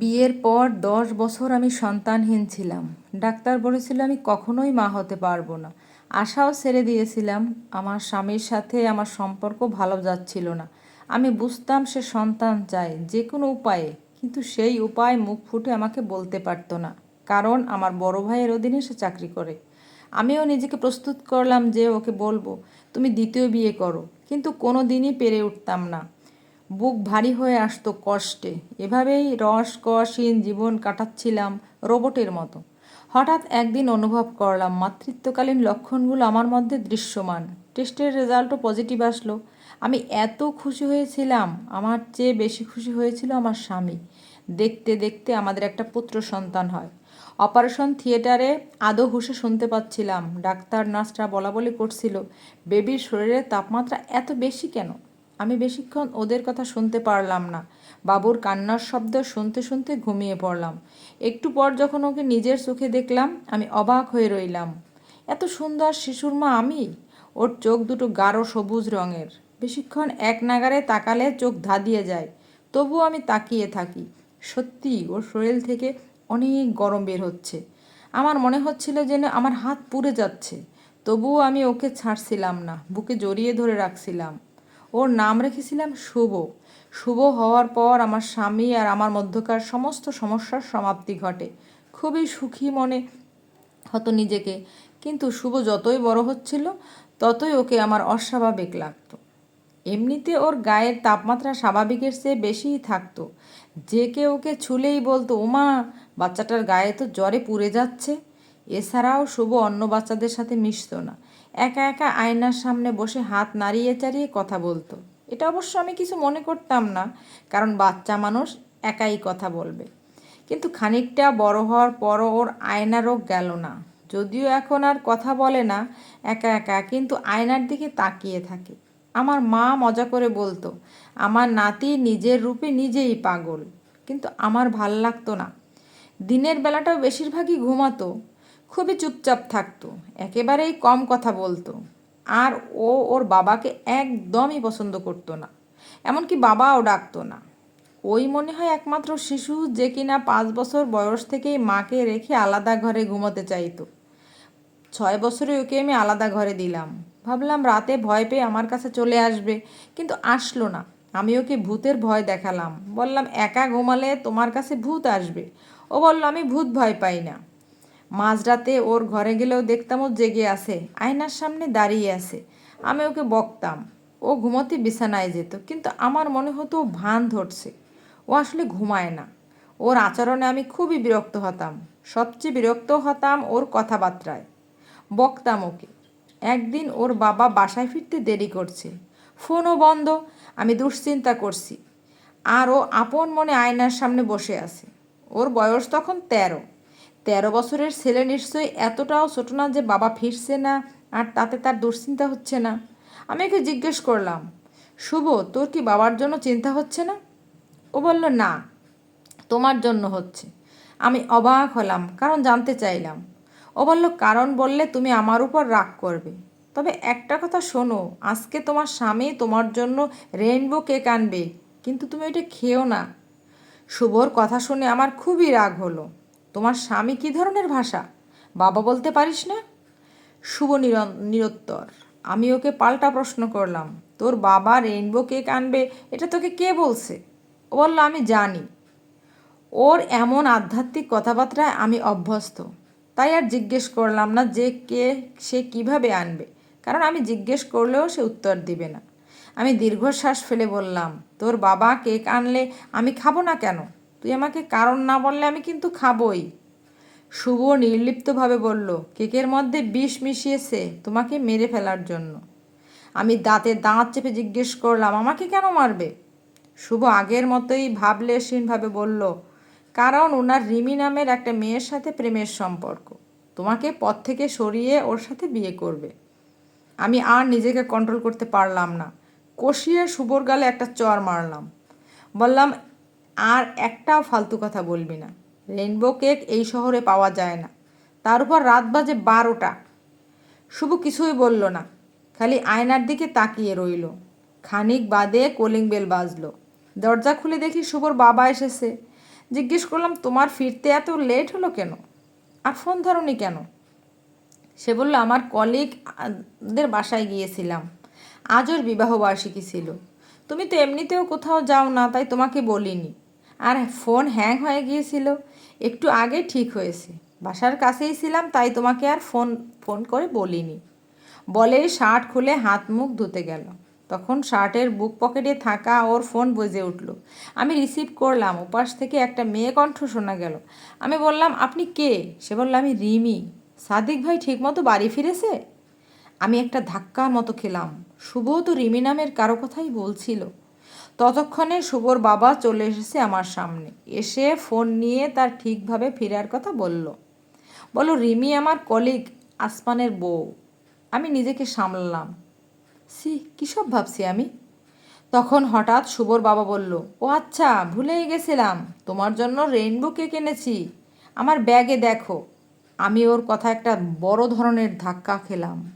বিয়ের পর দশ বছর আমি সন্তানহীন ছিলাম। ডাক্তার বলেছিল আমি কখনোই মা হতে পারব না। আশাও ছেড়ে দিয়েছিলাম, আমার স্বামীর সাথে আমার সম্পর্ক ভালো যাচ্ছিল না। আমি বুঝতাম সে সন্তান চায় যে কোনো উপায়ে, কিন্তু সেই উপায় মুখ ফুটে আমাকে বলতে পারতো না, কারণ আমার বড় ভাইয়ের অধীনে সে চাকরি করে। আমিও নিজেকে প্রস্তুত করলাম যে ওকে বলব, তুমি দ্বিতীয় বিয়ে করো। কিন্তু কোনো দিনই পেরে উঠতাম না। বুক ভারী হয়ে আসতো কষ্টে। এভাবেই রস কসহীন জীবন কাটাচ্ছিলাম রোবটের মতো। হঠাৎ একদিন অনুভব করলাম, মাতৃত্বকালীন লক্ষণগুলো আমার মধ্যে দৃশ্যমান। টেস্টের রেজাল্টও পজিটিভ আসলো। আমি এত খুশি হয়েছিলাম, আমার চেয়ে বেশি খুশি হয়েছিল আমার স্বামী। দেখতে দেখতে আমাদের একটা পুত্র সন্তান হয়। অপারেশন থিয়েটারে আদৌ হুসে শুনতে পাচ্ছিলাম। ডাক্তার, নার্সরা বলা বলি করছিল, বেবির শরীরের তাপমাত্রা এত বেশি কেন? আমি বেশিক্ষণ ওদের কথা শুনতে পারলাম না। বাবুর কান্নার শব্দ শুনতে শুনতে ঘুমিয়ে পড়লাম। একটু পর যখন ওকে নিজের চোখে দেখলাম, আমি অবাক হয়ে রইলাম। এত সুন্দর শিশুর মা আমি? ওর চোখ দুটো গাঢ় সবুজ রঙের। বেশিক্ষণ এক নাগারে তাকালে চোখ ধাঁধিয়ে যায়। তবুও আমি তাকিয়ে থাকি। সত্যি, ওর শরীর থেকে অনেক গরম বের হচ্ছে। আমার মনে হচ্ছিল যেন আমার হাত পুড়ে যাচ্ছে। তবুও আমি ওকে ছাড়ছিলাম না। বুকে জড়িয়ে ধরে রাখছিলাম। ওর নাম রেখেছিলাম শুভ। শুভ হওয়ার পর আমার স্বামী আর আমার মধ্যকার সমস্ত সমস্যার সমাপ্তি ঘটে। খুবই সুখী মনে হতো নিজেকে। কিন্তু শুভ যতই বড় হচ্ছিল, ততই ওকে আমার অস্বাভাবিক লাগতো। এমনিতে ওর গায়ের তাপমাত্রা স্বাভাবিকের চেয়ে বেশিই থাকতো। যে কেউ ওকে ছুলেই বলতো ওমা বাচ্চাটার গায়ে তো জ্বরে পুড়ে যাচ্ছে। এছাড়াও শুভ অন্য বাচ্চাদের সাথে মিশতো না। একা একা আয়নার সামনে বসে হাত নাড়িয়ে চাড়িয়ে কথা বলতো। এটা অবশ্য আমি কিছু মনে করতাম না, কারণ বাচ্চা মানুষ একাই কথা বলবে। কিন্তু খানিকটা বড় হওয়ার পরও ওর আয়না রোগ গেল না। যদিও এখন আর কথা বলে না, একা একা কিন্তু আয়নার দিকে তাকিয়ে থাকে। আমার মা মজা করে বলতো, আমার নাতি নিজের রূপে নিজেই পাগল। কিন্তু আমার ভালো লাগতো না। দিনের বেলাটাও বেশিরভাগই ঘুমাতো খুবই চুপচাপ থাকতো, একেবারেই কম কথা বলতো। আর ও ওর বাবাকে একদমই পছন্দ করতো না, এমনকি বাবাও ডাকতো না। ওই মনে হয় একমাত্র শিশু যে কিনা পাঁচ বছর বয়স থেকেই মাকে রেখে আলাদা ঘরে ঘুমোতে চাইতো। ছয় বছরে ওকে আমি আলাদা ঘরে দিলাম। ভাবলাম রাতে ভয় পেয়ে আমার কাছে চলে আসবে, কিন্তু আসলো না। আমি ওকে ভূতের ভয় দেখালাম। বললাম, একা ঘুমালে তোমার কাছে ভূত আসবে? ও বলল, আমি ভূত ভয় পাই না। মাঝরাতে ওর ঘরে গেলেও দেখতাম ও জেগে আছে, আয়নার সামনে দাঁড়িয়ে আছে। আমি ওকে বকতাম। ও ঘুমোতে বিছানায় যেত, কিন্তু আমার মনে হতো ও ভান ধরছে। ও আসলে ঘুমায় না। ওর আচরণে আমি খুবই বিরক্ত হতাম। সবচেয়ে বিরক্ত হতাম ওর কথাবার্তায়। বকতাম ওকে। একদিন ওর বাবা বাসায় ফিরতে দেরি করছে। ফোনও বন্ধ, আমি দুশ্চিন্তা করছি। আর ও আপন মনে আয়নার সামনে বসে আছে। ওর বয়স তখন তেরো। তেরো বছরের ছেলে নিশ্চয়ই এতটাও ছোট না যে বাবা ফিরছে না, আর তাতে তার দুশ্চিন্তা হচ্ছে না। আমি ওকে জিজ্ঞেস করলাম, শুভ, তোর কি বাবার জন্য চিন্তা হচ্ছে না? ও বলল, না, তোমার জন্য হচ্ছে। আমি অবাক হলাম, কারণ জানতে চাইলাম। ও বলল, কারণ বললে তুমি আমার উপর রাগ করবে। তবে একটা কথা শোনো, আজকে তোমার স্বামী তোমার জন্য রেইনবো কেক আনবে, কিন্তু তুমি ওইটা খেও না। শুভর কথা শুনে আমার খুবই রাগ হলো। তোমার স্বামী কী ধরনের ভাষা? বাবা বলতে পারিস না? শুভ নির- নিরুত্তর। আমি ওকে পাল্টা প্রশ্ন করলাম। তোর বাবা রেইনবো কেক আনবে, এটা তোকে কে বলছে? ও বলল, আমি জানি। ওর এমন আধ্যাত্মিক কথাবার্তায় আমি অভ্যস্ত। তাই আর জিজ্ঞেস করলাম না যে কে, সে কীভাবে আনবে। কারণ আমি জিজ্ঞেস করলেও সে উত্তর দিবে না। আমি দীর্ঘশ্বাস ফেলে বললাম, তোর বাবা কেক আনলে আমি খাব না কেন? তুই আমাকে কারণ না বললে আমি কিন্তু খাবই। শুভ নির্লিপ্তভাবে বলল, কেকের মধ্যে বিষ মিশিয়েছে তোমাকে মেরে ফেলার জন্য। আমি দাঁতে দাঁত চেপে জিজ্ঞেস করলাম, আমাকে কেন মারবে? শুভ আগের মতোই ভাবলেশীনভাবে বলল, কারণ ওনার রিমি নামের একটা মেয়ের সাথে প্রেমের সম্পর্ক। তোমাকে পথ থেকে সরিয়ে ওর সাথে বিয়ে করবে। আমি আর নিজেকে কন্ট্রোল করতে পারলাম না। কষিয়ে শুভর গালে একটা চর মারলাম। বললাম আর একটাও ফালতু কথা বলবি না। রেইনবো কেক এই শহরে পাওয়া যায় না। তার উপর রাত বাজে বারোটা। শুভ কিছুই বলল না। খালি আয়নার দিকে তাকিয়ে রইল। খানিক বাদে কলিং বেল বাজলো। দরজা খুলে দেখি শুভর বাবা এসেছে। জিজ্ঞেস করলাম, তোমার ফিরতে এত লেট হলো কেন? আর ফোন ধরনি কেন? সে বলল, আমার কলিগদের বাসায় গিয়েছিলাম। আজ ওর বিবাহবার্ষিকী ছিল। তুমি তো এমনিতেও কোথাও যাও না, তাই তোমাকে বলিনি। আর ফোন হ্যাং হয়ে গিয়েছিল। একটু আগে ঠিক হয়েছে। বাসার কাছেই ছিলাম, তাই তোমাকে আর ফোন ফোন করে বলিনি। বলে শার্ট খুলে হাত মুখ ধুতে গেল। তখন শার্টের বুক পকেটে থাকা ওর ফোন বেজে উঠল। আমি রিসিভ করলাম। ওপাশ থেকে একটা মেয়ে কণ্ঠ শোনা গেল। আমি বললাম, আপনি কে? সে বলল, আমি রিমি। সাদিক ভাই ঠিকমতো বাড়ি ফিরেছে? আমি একটা ধাক্কার মতো খেলাম। শুভ তো রিমি নামের কারও কথাই বলছিল। ততক্ষণে শুভর বাবা চলে এসেছে আমার সামনে। এসে ফোন নিয়ে তার ঠিকভাবে ফেরার কথা বলল। বলো রিমি আমার কলিগ আসমানের বউ। আমি নিজেকে সামলালাম। সি কী সব ভাবছি আমি? তখন হঠাৎ শুভর বাবা বলল, ও আচ্ছা ভুলেই গেছিলাম। তোমার জন্য রেইনবো কেক এনেছি। আমার ব্যাগে দেখো। আমি ওর কথা একটা বড় ধরনের ধাক্কা খেলাম।